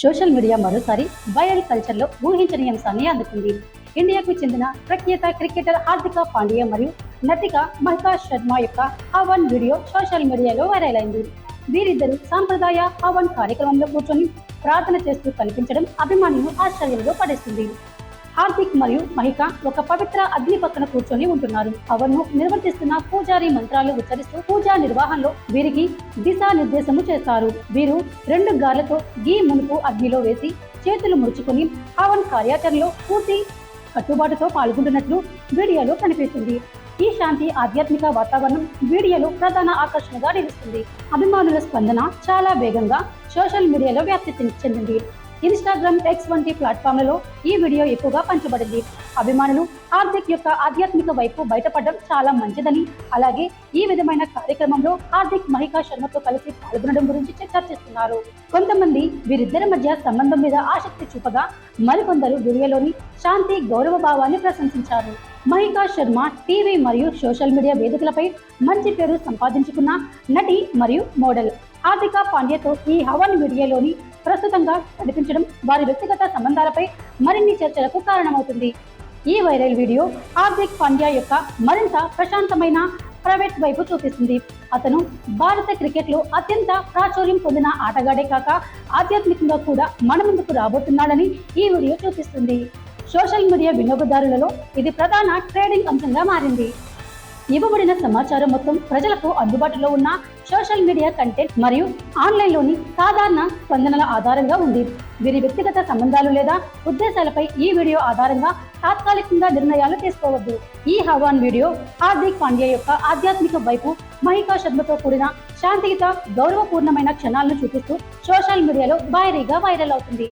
Social media మరోసారి viral కల్చర్లో ఊహించని అంశాన్ని అందుకుంది. ఇండియాకు చెందిన ప్రఖ్యాత క్రికెటర్ హార్దిక పాండ్యా మరియు నటిక మహికా శర్మ యొక్క హవన్ వీడియో సోషల్ మీడియాలో వైరల్ అయింది. వీరిద్దరు సాంప్రదాయ హవన్ కార్యక్రమంలో కూర్చొని ప్రార్థన చేస్తూ కనిపించడం అభిమానులను ఆశ్చర్యంలో పడేస్తుంది హార్దిక్ మరియు మహిక ఒక పవిత్ర అగ్ని పక్కన కూర్చొని ఉంటున్నారు. హవన్ను నిర్వర్తిస్తున్న పూజారి మంత్రాలు ఉచ్చరిస్తూ పూజా నిర్వహణలో వీరికి దిశానిర్దేశము చేస్తారు. వీరు రెండు గార్లతో గీ మునుపు అగ్నిలో వేసి చేతులు ముడుచుకుని హవన్ కార్యాచరణలో పూర్తి కట్టుబాటుతో పాల్గొంటున్నట్లు వీడియోలో కనిపిస్తుంది. ఈ శాంతి ఆధ్యాత్మిక వాతావరణం వీడియోలో ప్రధాన ఆకర్షణగా నిలుస్తుంది. అభిమానుల స్పందన చాలా వేగంగా సోషల్ మీడియాలో వ్యాప్తి చెందింది. ఇన్స్టాగ్రామ్ ఎక్స్ వంటి ప్లాట్ఫామ్లలో ఈ వీడియో ఎక్కువగా పంచబడింది. అభిమానులు హార్దిక్ యొక్క ఆధ్యాత్మిక వైపు బయటపడడం చాలా మంచిదని అలాగే ఈ విధమైన కార్యక్రమంలో హార్దిక్ మహికా శర్మతో కలిసి పాల్గొనడం గురించి చర్చిస్తున్నారు కొంతమంది వీరిద్దరి మధ్య సంబంధం మీద ఆసక్తి చూపగా మరికొందరు వీడియోలోని శాంతి గౌరవ భావాన్ని ప్రశంసించారు. మహికా శర్మ టీవీ మరియు సోషల్ మీడియా వేదికలపై మంచి పేరు సంపాదించుకున్న నటి మరియు మోడల్ హార్దిక పాండ్యతో ఈ హవన్ వీడియోలోని ప్రస్తుతంగా కనిపించడం వారి వ్యక్తిగత సంబంధాలపై మరిన్ని చర్చలకు కారణమవుతుంది. ఈ వైరల్ వీడియో హార్దిక్ పాండ్యా యొక్క మరింత ప్రశాంతమైన ప్రైవేట్ వైపు చూపిస్తుంది. అతను భారత క్రికెట్లో అత్యంత ప్రాచుర్యం పొందిన ఆటగాడే కాక ఆధ్యాత్మికంగా కూడా మన ముందుకు రాబోతున్నాడని ఈ వీడియో చూపిస్తుంది. సోషల్ మీడియా వినియోగదారులలో ఇది ప్రధాన ట్రేడింగ్ అంశంగా మారింది. ఇవ్వబడిన సమాచారం మొత్తం ప్రజలకు అందుబాటులో ఉన్న సోషల్ మీడియా కంటెంట్ మరియు ఆన్లైన్లోని సాధారణ స్పందనల ఆధారంగా ఉంది. వీరి వ్యక్తిగత సంబంధాలు లేదా ఉద్దేశాలపై ఈ వీడియో ఆధారంగా తాత్కాలికంగా నిర్ణయాలు తీసుకోవద్దు. ఈ హవాన్ వీడియో హార్దిక్ పాండ్యా యొక్క ఆధ్యాత్మిక వైపు మహికా శర్మతో కూడిన శాంతియుత గౌరవపూర్ణమైన క్షణాలను చూపిస్తూ సోషల్ మీడియాలో భారీగా వైరల్ అవుతుంది.